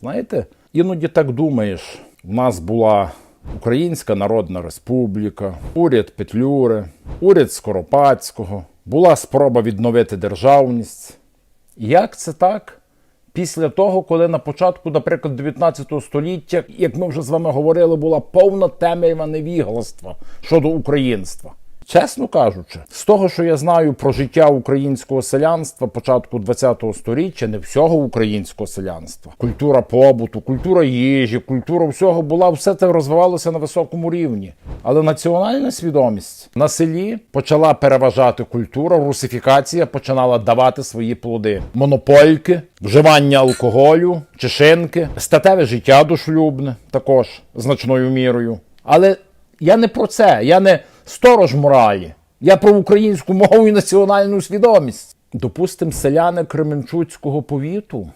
Знаєте, іноді так думаєш, в нас була Українська Народна Республіка, уряд Петлюри, уряд Скоропадського, була спроба відновити державність. Як це так? Після того, коли на початку, наприклад, 19 століття, як ми вже з вами говорили, була повна темрява невігластва щодо українства. Чесно кажучи, з того, що я знаю про життя українського селянства початку ХХ століття, не всього українського селянства, культура побуту, культура їжі, культура всього була, все це розвивалося на високому рівні. Але національна свідомість на селі почала переважати культура, русифікація починала давати свої плоди. Монопольки, вживання алкоголю, чешинки, статеве життя дошлюбне також значною мірою. Але я не про це, я не сторож моралі. Я про українську мову і національну свідомість. Допустим, селяни Кременчуцького повіту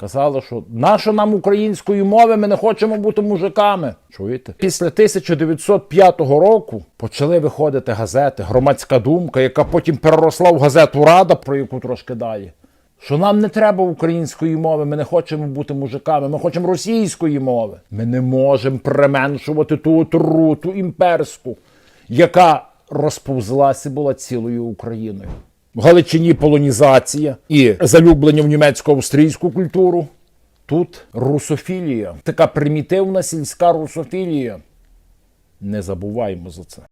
казали, що наша нам української мови, ми не хочемо бути мужиками. Чуєте? Після 1905 року почали виходити газети, громадська думка, яка потім переросла в газету Рада, про яку трошки далі. Що нам не треба української мови, ми не хочемо бути мужиками, ми хочемо російської мови. Ми не можемо применшувати ту отруту імперську, яка розповзлася була цілою Україною. В Галичині полонізація і залюблення в німецько-австрійську культуру. Тут русофілія, така примітивна сільська русофілія. Не забуваймо за це.